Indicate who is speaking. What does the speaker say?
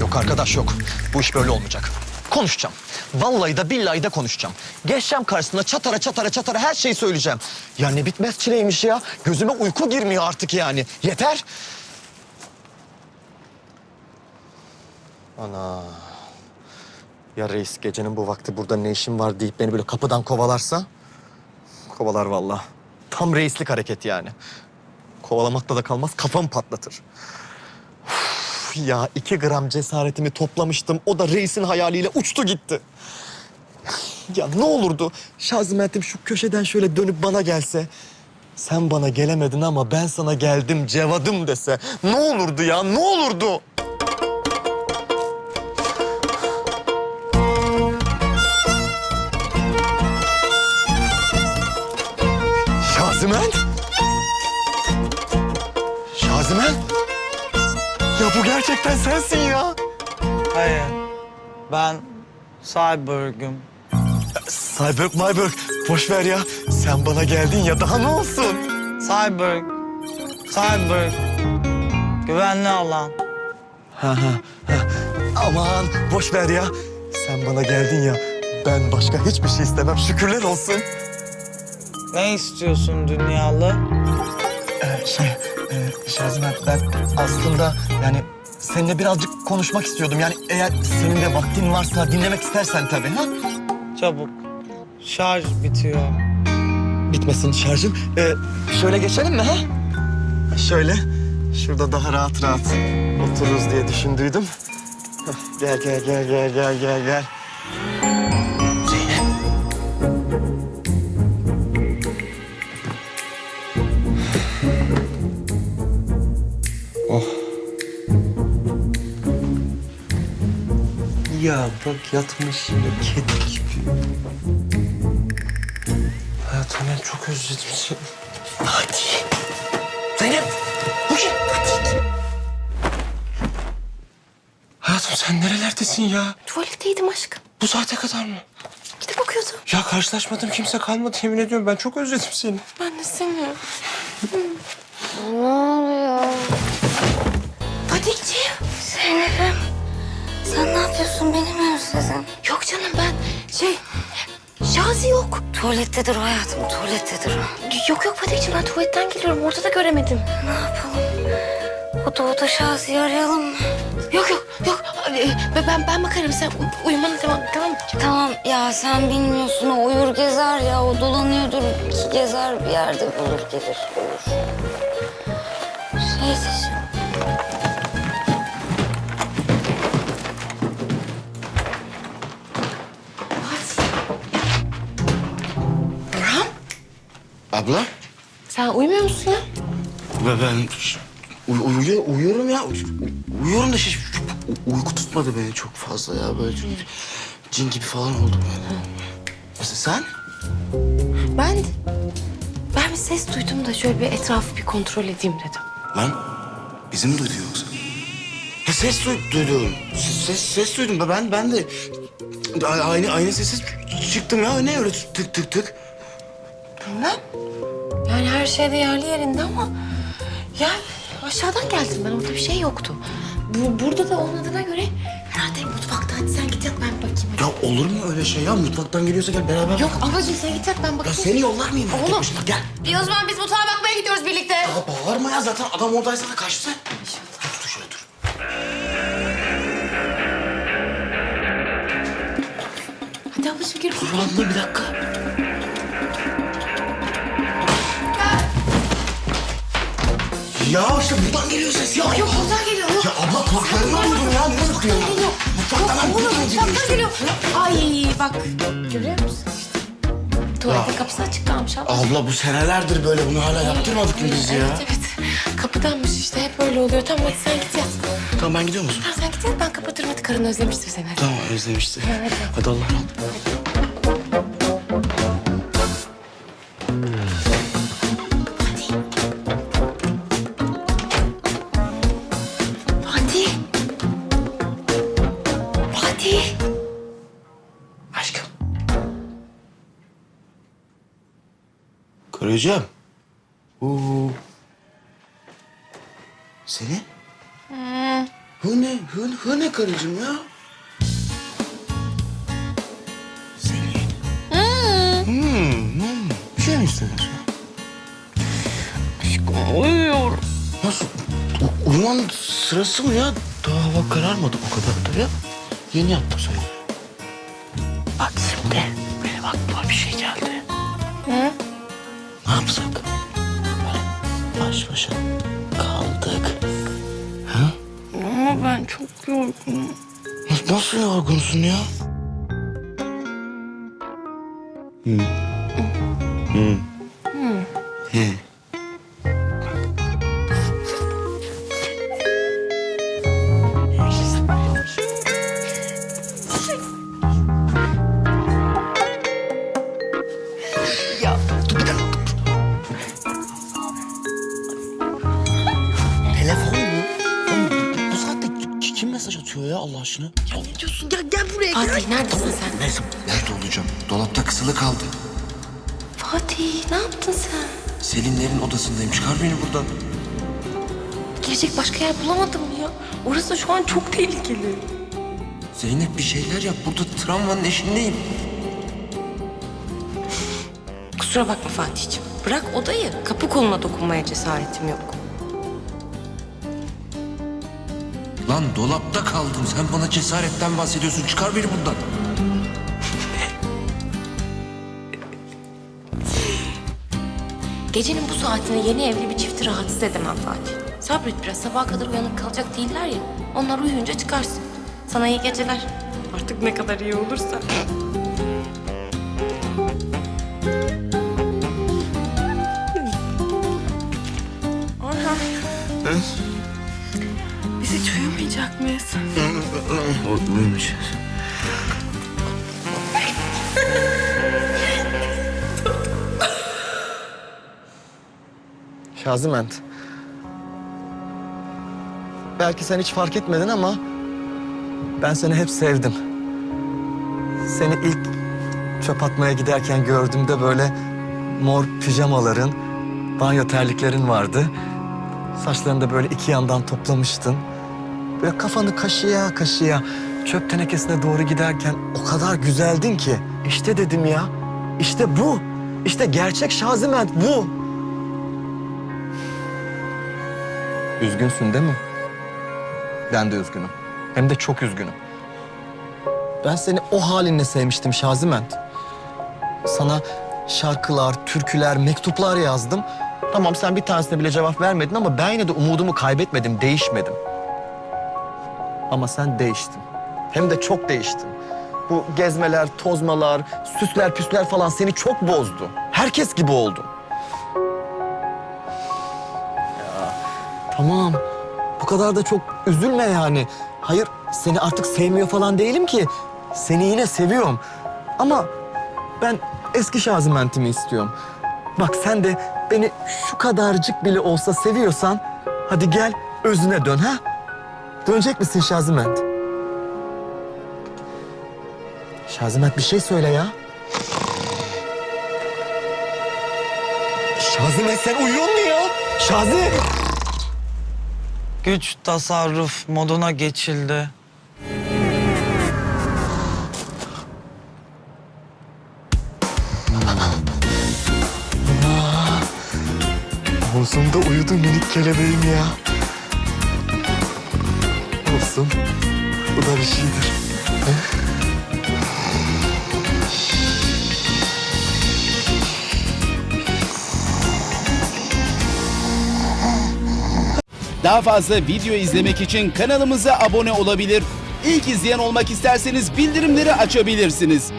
Speaker 1: Yok arkadaş yok. Bu iş böyle olmayacak. Konuşacağım. Vallahi da billahi de konuşacağım. Geçeceğim karşısına çatara çatara çatara her şeyi söyleyeceğim. Ya ne bitmez çileymiş ya. Gözüme uyku girmiyor artık yani. Yeter. Ana. Ya reis gecenin bu vakti burada ne işin var deyip beni böyle kapıdan kovalarsa? Kovalar vallahi. Tam reislik hareket yani. Kovalamakla da kalmaz kafamı patlatır. Ya iki gram cesaretimi toplamıştım. O da reisin hayaliyle uçtu gitti. Ya ne olurdu Şazimet'im şu köşeden şöyle dönüp bana gelse. Sen bana gelemedin ama ben sana geldim cevadım dese. Ne olurdu ya ne olurdu? Şazimen? Şazimen? Ya bu gerçekten sensin ya.
Speaker 2: Hayır. Ben Cyborg'um.
Speaker 1: Cyborg Myberg boş ver ya. Sen bana geldin ya daha ne olsun?
Speaker 2: Cyborg. Cyborg. Güvenli alan.
Speaker 1: Ha ha ha. Aman boş ver ya. Sen bana geldin ya. Ben başka hiçbir şey istemem. Şükürler olsun.
Speaker 2: Ne istiyorsun dünyalı?
Speaker 1: Ee, şey, e, Şazimen ben aslında yani seninle birazcık konuşmak istiyordum. Yani eğer senin de vaktin varsa dinlemek istersen tabii ha?
Speaker 2: Çabuk. Şarj bitiyor.
Speaker 1: Bitmesin şarjım. Ee, şöyle geçelim mi ha? Şöyle. Şurada daha rahat rahat otururuz diye düşündüydüm. Gel gel gel gel gel gel gel. Bak yatmış yine kedi gibi. Hayatım ben çok özledim seni. Hadi. Zeynep. Bugün hadi. Hayatım sen nerelerdesin ya?
Speaker 3: Tuvaletteydim aşkım.
Speaker 1: Bu saate kadar mı?
Speaker 3: Gidip bakıyordum.
Speaker 1: Ya karşılaşmadım kimse kalmadı yemin ediyorum. Ben çok özledim seni.
Speaker 3: Ben de seni. ne oluyor? Fatihciğim.
Speaker 4: Zeynep'im sen ne yapıyorsun beni mi özledin?
Speaker 3: Yok canım ben şey... Şazi yok.
Speaker 4: Tuvalettedir o hayatım tuvalettedir o.
Speaker 3: Yok yok Fatihciğim ben tuvaletten geliyorum. Orada da göremedim.
Speaker 4: Ne yapalım? O da o da Şazi'yi arayalım mı?
Speaker 3: Yok yok yok. Ee, Ben ben bakarım sen uy- uyumana tamam mı?
Speaker 4: Tamam ya sen bilmiyorsun o uyur gezer ya o dolanıyordur ki gezer bir yerde bulur gelir olur. Neyse şimdi.
Speaker 5: Abla?
Speaker 3: sen uyumuyor musun ya?
Speaker 5: Ve ben uy- uyuyor, uyuyorum ya. Uy- Uyuyorum da şey, u- uyku tutmadı beni çok fazla ya. Böyle cin gibi falan oldum yani. Mesela sen?
Speaker 3: Ben ben bir ses duydum da şöyle bir etrafı bir kontrol edeyim dedim.
Speaker 5: Lan bizi mi duydu yoksa? Ya ses duy- duydum. Ses, ses, ses duydum. Ben ben de aynı aynı sesi çıktım ya. Ne öyle tık tık tık.
Speaker 3: Bilmem. Yani her şey de yerli yerinde ama... Ya aşağıdan geldim ben orada bir şey yoktu. Bu, burada da olmadığına göre herhalde mutfakta. Hadi sen git yat ben bakayım. hadi.
Speaker 5: Ya olur mu öyle şey ya? Mutfaktan geliyorsa gel beraber.
Speaker 3: Yok ablacığım sen git yat ben
Speaker 5: Ya
Speaker 3: bakayım.
Speaker 5: seni yollar mıyım?
Speaker 3: Oğlum.
Speaker 5: başıma? Gel.
Speaker 3: İyi o zaman biz mutfağa bakmaya gidiyoruz birlikte.
Speaker 5: Ya bağırma ya zaten adam oradaysa da kaçtı. Dur, dur şöyle dur.
Speaker 3: Hadi ablacığım gir.
Speaker 5: Dur bir dakika. Ya işte buradan geliyor ses ya.
Speaker 3: Yok buradan geliyor. Yok.
Speaker 5: Ya abla kulaklarımla duydum ya. Nereye bakıyorsun?
Speaker 3: Geliyor.
Speaker 5: Mutfaktan
Speaker 3: Yok
Speaker 5: ben buradan geliyor
Speaker 3: mutfaktan geliyor. Ay bak görüyor musun işte. Tuvaletin kapısı açık kalmış abla.
Speaker 5: Abla bu senelerdir böyle bunu hala yaptırmadık mı biz ya?
Speaker 3: Evet evet. Kapıdanmış işte hep öyle oluyor. Tamam hadi sen git yat.
Speaker 5: Tamam ben gidiyor musun?
Speaker 3: Tamam sen git yat ben kapatırım hadi karın özlemiştir seni. Hadi.
Speaker 5: Tamam özlemişti.
Speaker 3: hadi.
Speaker 5: Hadi Allah razı olsun.
Speaker 3: Fatih.
Speaker 5: Aşkım. Karıcığım. Oo. Seni? Hı ne? Hı, hı ne karıcığım ya? Selin. Hmm. Hmm. Bir şey mi istedin sen?
Speaker 3: Aşkım uyuyorum.
Speaker 5: Nasıl? U- uyuman sırası mı ya? Daha hava kararmadı o kadar da ya. Yeni yattım sayılır. Bak şimdi benim aklıma bir şey geldi.
Speaker 3: Hı?
Speaker 5: Ne yapsak? Böyle baş başa kaldık. Ha?
Speaker 3: Ama ben çok yorgunum.
Speaker 5: Nasıl, nasıl yorgunsun ya? Hı. Hı. Hı. Telefon ya Allah aşkına? Ya
Speaker 3: Ne diyorsun? Ya gel buraya. Fatih neredesin sen?
Speaker 5: neyse nerede olacağım? Dolapta kısılı kaldı.
Speaker 3: Fatih ne yaptın sen?
Speaker 5: Selinlerin odasındayım. Çıkar beni buradan.
Speaker 3: Girecek başka yer bulamadım ya. Orası şu an çok tehlikeli.
Speaker 5: Zeynep bir şeyler yap. Burada travmanın eşindeyim.
Speaker 3: Kusura bakma Fatih'ciğim. Bırak odayı. Kapı koluna dokunmaya cesaretim yok.
Speaker 5: Lan dolapta kaldım. Sen bana cesaretten bahsediyorsun. Çıkar beni buradan.
Speaker 3: Gecenin bu saatinde yeni evli bir çifti rahatsız edemem Fatih. Sabret biraz sabaha kadar uyanık kalacak değiller ya. Onlar uyuyunca çıkarsın. Sana iyi geceler. Artık ne kadar iyi olursa. Mıyız?
Speaker 5: Uyumayacağız.
Speaker 1: Şaziment. Belki sen hiç fark etmedin ama ben seni hep sevdim. Seni ilk çöp atmaya giderken gördüğümde böyle mor pijamaların, banyo terliklerin vardı. Saçlarını da böyle iki yandan toplamıştın. Böyle kafanı kaşıya kaşıya çöp tenekesine doğru giderken o kadar güzeldin ki. İşte dedim ya, işte bu. İşte gerçek Şaziment bu. Üzgünsün değil mi? Ben de üzgünüm. Hem de çok üzgünüm. Ben seni o halinle sevmiştim Şaziment. Sana şarkılar, türküler, mektuplar yazdım. Tamam sen bir tanesine bile cevap vermedin ama ben yine de umudumu kaybetmedim, değişmedim. Ama sen değiştin. Hem de çok değiştin. Bu gezmeler, tozmalar, süsler püsler falan seni çok bozdu. Herkes gibi oldun. Tamam. Bu kadar da çok üzülme yani. Hayır seni artık sevmiyor falan değilim ki. Seni yine seviyorum. Ama ben eski şazimentimi istiyorum. Bak sen de beni şu kadarcık bile olsa seviyorsan... ...hadi gel özüne dön ha. Dönecek misin Şaziment? Şaziment bir şey söyle ya. Şaziment sen uyuyor mu ya? Şazi!
Speaker 2: Güç tasarruf moduna geçildi.
Speaker 1: Olsun da uyudu minik kelebeğim ya. Olsun. Bu da bir şeydir.
Speaker 6: Daha fazla video izlemek için kanalımıza abone olabilir. İlk izleyen olmak isterseniz bildirimleri açabilirsiniz.